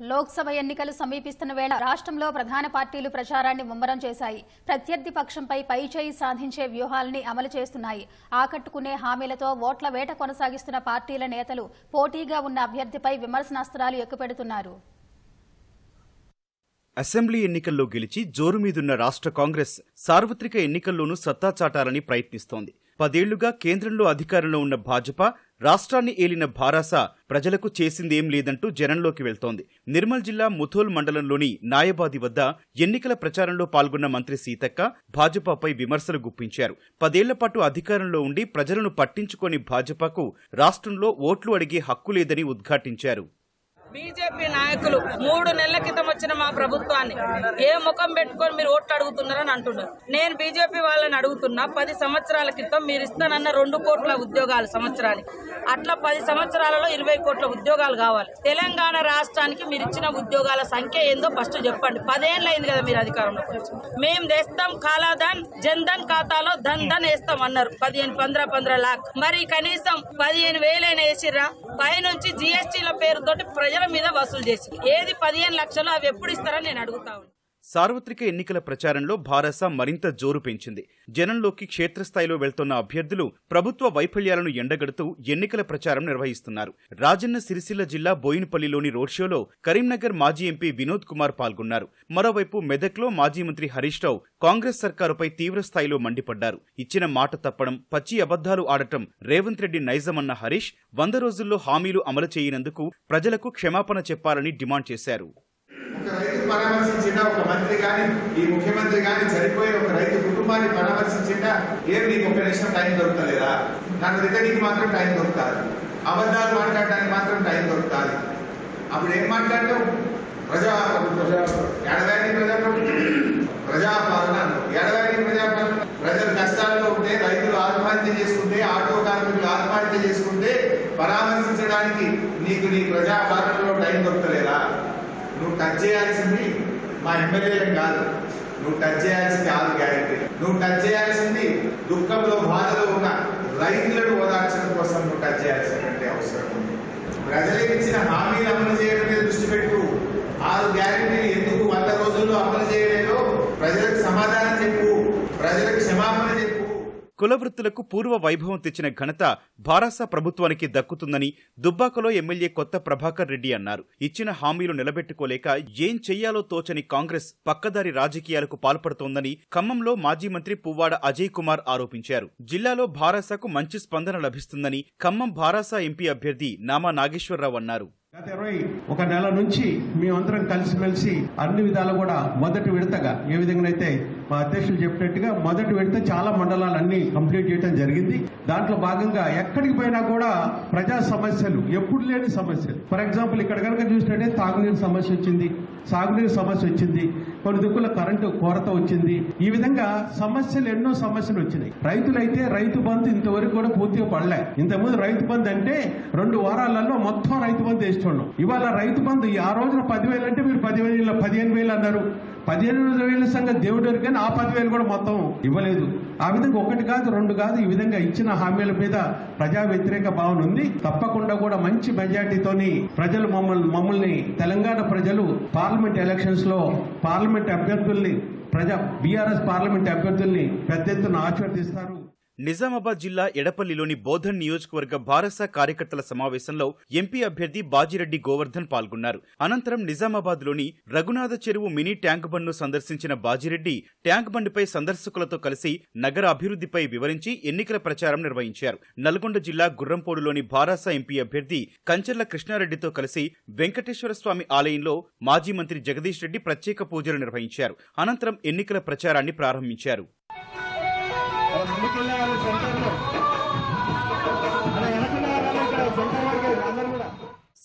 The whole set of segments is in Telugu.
లోక్సభ ఎన్నికలు సమీపిస్తున్న వేళ రాష్ట్రంలో ప్రధాన పార్టీలు ప్రచారాన్ని ముమ్మరం చేశాయి. ప్రత్యర్థి పక్షంపై పైచేయి సాధించే వ్యూహాలని అమలు చేస్తున్నాయి. ఆకట్టుకునే హామీలతో ఓట్ల వేట కొనసాగిస్తున్న పార్టీల నేతలు పోటీగా ఉన్న అభ్యర్థిపై విమర్శనాస్త్రాలు ఎక్కుపెడుతున్నారు. అసెంబ్లీ ఎన్నికల్లో గెలిచి జోరు మీదున్న రాష్ట్ర కాంగ్రెస్ సార్వత్రిక ఎన్నికల్లోనూ సత్తా చాటాలని ప్రయత్నిస్తోంది. పదేళ్ళుగా కేంద్రంలో అధికారంలో ఉన్న భాజపా రాష్ట్రాన్ని ఏలిన భారాస ప్రజలకు చేసిందేం లేదంటూ జనంలోకి వెళ్తోంది. నిర్మల్ జిల్లా ముథోల్ మండలంలోని నాయబాది వద్ద ఎన్నికల ప్రచారంలో పాల్గొన్న మంత్రి సీతక్క భాజపాపై విమర్శలు గుప్పించారు. పదేళ్ళ పాటు అధికారంలో ఉండి ప్రజలను పట్టించుకొని భాజపాకు రాష్ట్రంలో ఓట్లు అడిగే హక్కు లేదని ఉద్ఘాటించారు. బీజేపీ నాయకులు మూడు నెలల క్రితం వచ్చిన మా ప్రభుత్వాన్ని ఏ ముఖం పెట్టుకొని మీరు ఓట్లు అడుగుతున్నారని అంటున్నారు. నేను బీజేపీ వాళ్ళని అడుగుతున్నా పది సంవత్సరాల క్రితం మీరు ఇస్తానన్న రెండు కోట్ల ఉద్యోగాలు సంవత్సరానికి. అట్లా పది సంవత్సరాలలో ఇరవై కోట్ల ఉద్యోగాలు కావాలి. తెలంగాణ రాష్ట్రానికి మీరు ఇచ్చిన ఉద్యోగాల సంఖ్య ఏందో ఫస్ట్ చెప్పండి. పదేళ్ళు అయింది కదా మీరు అధికారంలో. మేము తెస్తాం కాలాధన్ జన్ధన్ ఖాతాలో ధన్ ధన్ వేస్తాం అన్నారు. పదిహేను పంద్ర పంద్ర లాక్. మరి కనీసం పదిహేను వేలైనా వేసిర్రా? పైనుంచి జిఎస్టీల పేరుతోటి ప్రజల మీద వసూలు చేసి ఏది పదిహేను లక్షలు అవి ఎప్పుడు ఇస్తారని నేను అడుగుతా సార్వత్రిక ఎన్నికల ప్రచారంలో భారస మరింత జోరు పెంచింది. జనంలోకి క్షేత్రస్థాయిలో వెళ్తున్న అభ్యర్థులు ప్రభుత్వ వైఫల్యాలను ఎండగడుతూ ఎన్నికల ప్రచారం నిర్వహిస్తున్నారు. రాజన్న సిరిసిల్ల జిల్లా బోయినపల్లిలోని రోడ్ షోలో కరీంనగర్ మాజీ ఎంపీ వినోద్ కుమార్ పాల్గొన్నారు. మరోవైపు మెదక్లో మాజీ మంత్రి హరీష్ రావు కాంగ్రెస్ సర్కారుపై తీవ్రస్థాయిలో మండిపడ్డారు. ఇచ్చిన మాట తప్పడం పచ్చి అబద్ధాలు ఆడటం రేవంత్ రెడ్డి నైజమన్న హరీష్ వంద రోజుల్లో హామీలు అమలు చేయనందుకు ప్రజలకు క్షమాపణ చెప్పాలని డిమాండ్ చేశారు. ఒక రైతు పరామర్శించిన ఒక మంత్రి గాని ఈ ముఖ్యమంత్రి గాని చనిపోయిన ఒక రైతు కుటుంబాన్ని పరామర్శించిన ఏం నీకు ఒక నిమిషం టైం దొరుకుతలేదా నాకు రిటర్నింగ్ మాత్రం టైం దొరుకుతాది అబద్ధాలు మాట్లాడడానికి మాత్రం టైం దొరుకుతాది అప్పుడు ఏం మాట్లాడతావు? ప్రజా ఎడదాని ప్రజాప్రభుత్వం ప్రజాపాలన ఎడదాని ప్రజాపాలన. ప్రజలు కష్టాల్లో ఉంటే రైతులు ఆత్మహత్య చేసుకుంటే ఆటో కార్మికులు ఆత్మహత్య చేసుకుంటే పరామర్శించడానికి నీకు నీ ప్రజాపాలనలో టైం దొరకలేదా? నువ్వు టచ్ చేయాల్సింది మా ఎమ్మెల్యేలకు కాదు. నువ్వు టచ్ చేయాల్సింది ఆల్ గ్యారెంటీ నువ్వు టచ్ చేయాల్సింది దుఃఖంలో బాధలో ఉన్న రైతులను ఓదార్చడం కోసం నువ్వు టచ్ చేయాల్సినటువంటి అవసరం ఉంది. ప్రజలకు ఇచ్చిన హామీలు అమలు చేయడం మీద దృష్టి పెట్టు. ఆరు గ్యారెంటీలు ఎందుకు వంద రోజుల్లో అమలు చేయలేదో ప్రజలకు సమాధానం చెప్పు. ప్రజలకు కులవృత్తులకు పూర్వ వైభవం తెచ్చిన ఘనత భారాస ప్రభుత్వానికి దక్కుతుందని దుబ్బాకలో ఎమ్మెల్యే కొత్త ప్రభాకర్ రెడ్డి అన్నారు. ఇచ్చిన హామీలు నిలబెట్టుకోలేక ఏం చెయ్యాలో తోచని కాంగ్రెస్ పక్కదారి రాజకీయాలకు పాల్పడుతోందని ఖమ్మంలో మాజీ మంత్రి పువ్వాడ అజయ్ కుమార్ ఆరోపించారు. జిల్లాలో భారాసకు మంచి స్పందన లభిస్తుందని ఖమ్మం భారాస ఎంపీ అభ్యర్థి నామా నాగేశ్వరరావు అన్నారు. గత ఇరవై ఒక నెల నుంచి మేమందరం కలిసిమెలిసి అన్ని విధాలు కూడా మొదటి విడతగా ఏ విధంగానైతే మా అధ్యక్షులు చెప్పినట్టుగా మొదటి విడత చాలా మండలాలు అన్ని కంప్లీట్ చేయడం జరిగింది. దాంట్లో భాగంగా ఎక్కడికి పోయినా కూడా ప్రజా సమస్యలు ఎప్పుడు లేని సమస్యలు. ఫర్ ఎగ్జాంపుల్ ఇక్కడ కనుక చూసినట్టే తాగునీరు సమస్య వచ్చింది సాగునీరు సమస్య వచ్చింది. కొన్ని దిక్కుల కరెంటు కొరత వచ్చింది. ఈ విధంగా సమస్యలు ఎన్నో సమస్యలు వచ్చినాయి. రైతులైతే రైతు బంధు ఇంతవరకు కూడా పూర్తిగా పడలే. ఇంతకుముందు రైతు బంధు అంటే రెండు వారాలలో మొత్తం రైతు బంధు వేస్తున్నాం ఇవాళ రైతు బంధు ఆ రోజున పదివేలు అంటే మీరు పదివేలు పదిహేను వేలు అన్నారు. పదిహేను వేల సంగతి దేవుడు కానీ ఆ పదివేలు కూడా మొత్తం ఇవ్వలేదు. ఆ విధంగా ఒకటి కాదు రెండు కాదు ఈ విధంగా ఇచ్చిన హామీల మీద ప్రజా వ్యతిరేక భావన ఉంది. తప్పకుండా కూడా మంచి మెజార్టీతోని ప్రజలు మమ్మల్ని మమ్మల్ని తెలంగాణ ప్రజలు పార్లమెంట్ ఎలక్షన్స్లో పార్లమెంట్ అభ్యర్థుల్ని ప్రజా బీఆర్ఎస్ పార్లమెంట్ అభ్యర్థుల్ని పెద్ద ఎత్తున ఆశీర్వదిస్తారు నిజామాబాద్ జిల్లా ఎడపల్లిలోని బోధన్ నియోజకవర్గ భారస కార్యకర్తల సమావేశంలో ఎంపీ అభ్యర్థి బాజిరెడ్డి గోవర్ధన్ పాల్గొన్నారు. అనంతరం నిజామాబాద్లోని రఘునాథ చెరువు మినీ ట్యాంక్ బండ్ను సందర్శించిన బాజిరెడ్డి ట్యాంక్ బండ్పై సందర్శకులతో కలిసి నగర అభివృద్ధిపై వివరించి ఎన్నికల ప్రచారం నిర్వహించారు. నల్గొండ జిల్లా గుర్రంపోడులోని భారాస ఎంపీ అభ్యర్థి కంచర్ల కృష్ణారెడ్డితో కలిసి వెంకటేశ్వర స్వామి ఆలయంలో మాజీ మంత్రి జగదీష్ రెడ్డి ప్రత్యేక పూజలు నిర్వహించారు. అనంతరం ఎన్నికల ప్రచారాన్ని ప్రారంభించారు. అలా సెంటర్లో అలా ఇక్కడ సెంటర్ వరకు అందరూ కూడా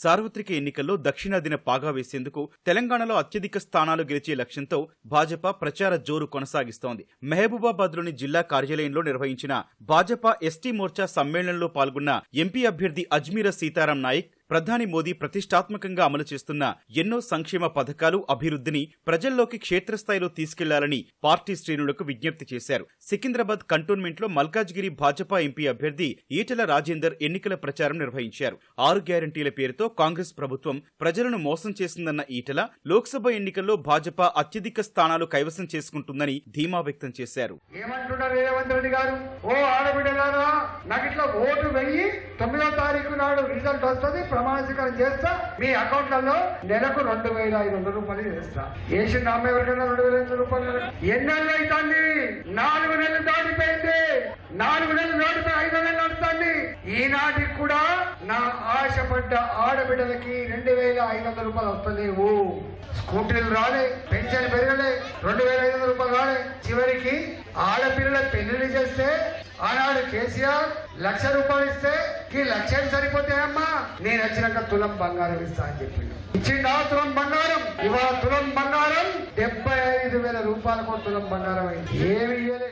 సార్వత్రిక ఎన్నికల్లో దక్షిణాదిన పాగా వేసేందుకు తెలంగాణలో అత్యధిక స్థానాలు గెలిచే లక్ష్యంతో భాజపా ప్రచార జోరు కొనసాగిస్తోంది. మహబూబాబాద్లోని జిల్లా కార్యాలయంలో నిర్వహించిన భాజపా ఎస్టీ మోర్చా సమ్మేళనంలో పాల్గొన్న ఎంపీ అభ్యర్థి అజ్మీర సీతారాం నాయక్ ప్రధాని మోదీ ప్రతిష్టాత్మకంగా అమలు చేస్తున్న ఎన్నో సంక్షేమ పథకాలు అభివృద్ధిని ప్రజల్లోకి క్షేత్రస్థాయిలో తీసుకెళ్ళాలని పార్టీ శ్రేణులకు విజ్ఞప్తి చేశారు. సికింద్రాబాద్ కంటోన్మెంట్లో మల్కాజ్గిరి భాజపా ఎంపీ అభ్యర్థి ఈటెల రాజేందర్ ఎన్నికల ప్రచారం నిర్వహించారు. ఆరు గ్యారంటీల పేరుతో కాంగ్రెస్ ప్రభుత్వం ప్రజలను మోసం చేసిందన్న ఈటల లోక్సభ ఎన్నికల్లో భాజపా అత్యధిక స్థానాలు కైవసం చేసుకుంటుందని ధీమా వ్యక్తం చేశారు. ఏమంటున్నారు రేవంత్ రెడ్డి గారు? ఓ ఓటు వెయ్యి తొమ్మిదో తారీఖు నాడు రిజల్ట్ వస్తుంది ప్రమాణ స్వీకారం చేస్తా మీ అకౌంట్లలో నెలకు రెండు వేల ఐదు వందల రూపాయలు చేస్తా వేసిన అమ్మ ఎవరికైనా రెండు వేల ఐదు వందల రూపాయలు ఎన్నెళ్ళు అవుతుంది నాలుగు నెలలు దాటిపోయింది. నాలుగు నెలలు దాటిపోయి ఐదు నెలలు నడుస్తుంది. ఈనాటికి కూడా నా ఆశపడ్డ ఆడబిడ్డలకి రెండు వేల ఐదు వందల రూపాయలు వస్తలేవు. స్కూటీలు రాలే పెన్షన్ పెరగలే రెండు వేల ఐదు వందల రూపాయలు రాలే. చివరికి ఆడపిల్లల పెళ్ళిళ్ళు చేస్తే ఆనాడు కేసీఆర్ లక్ష రూపాయలు ఇస్తే ఈ లక్ష్యం సరిపోతాయమ్మా నేను వచ్చినాక తులం బంగారం ఇస్తా అని చెప్పిండు. ఇచ్చిండా తులం బంగారం? ఇవాళ తులం బంగారం డెబ్బై ఐదు వేల రూపాయలకు తులం బంగారం అయింది. ఏమి ఇయ్యలే